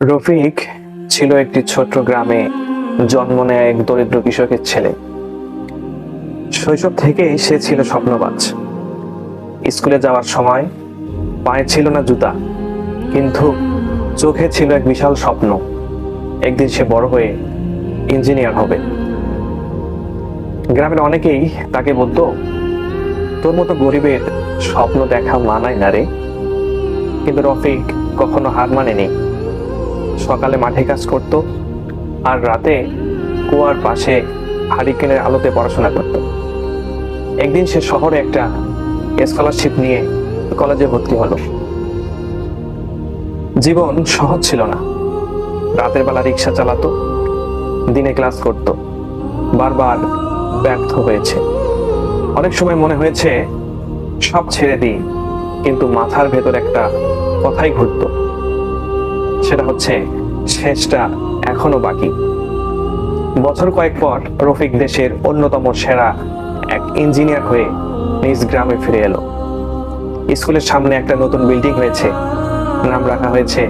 রফিক ছিল একটি ছোট্ট গ্রামে জন্ম নেয়া এক দরিদ্র কৃষকের ছেলে। শৈশব থেকেই সে ছিল স্বপ্নবাজ। স্কুলে যাওয়ার সময় পায়ে ছিল না জুতা, কিন্তু চোখে ছিল এক বিশাল স্বপ্ন। একদিন সে বড় হয়ে ইঞ্জিনিয়ার হবে। গ্রামের অনেকেই তাকে বলতো, তোর মতো গরিবের স্বপ্ন দেখা মানায় না রে। কিন্তু রফিক কখনো হার মানেনি। সকালে মাঠে কাজ করত আর রাতে কুয়ার পাশে হারিকেনের আলোতে পড়াশোনা করত। একদিন সে শহরে একটা স্কলারশিপ নিয়ে কলেজে ভর্তি হলো। জীবন সহজ ছিল না। রাতের বেলা রিক্সা চালাতো, দিনে ক্লাস করত, বারবার ব্যর্থ হয়েছে। অনেক সময় মনে হয়েছে, সব ছেড়ে দিই, কিন্তু মাথার ভেতর একটা কথাই ঘুরতো। সেটা হচ্ছে, শেষটা এখনও বাকি। বছর কয়েক পর রফিক দেশের অন্যতম সেরা এক ইঞ্জিনিয়ার হয়ে নিজ গ্রামে ফিরে এলো। স্কুলের সামনে একটা নতুন বিল্ডিং হয়েছে। নাম রাখা হয়েছে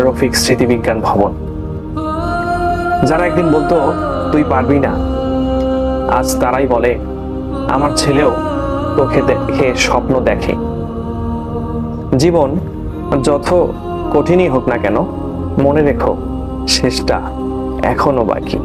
রফিক স্মৃতিবিজ্ঞান ভবন। যারা একদিন বলতো, তুই পারবি না। আজ তারাই বলে, আমার ছেলেও তোকে দেখে স্বপ্ন দেখে। জীবন যত কঠিনই হোক না কেন মনে রেখো শেষটা এখনও বাকি।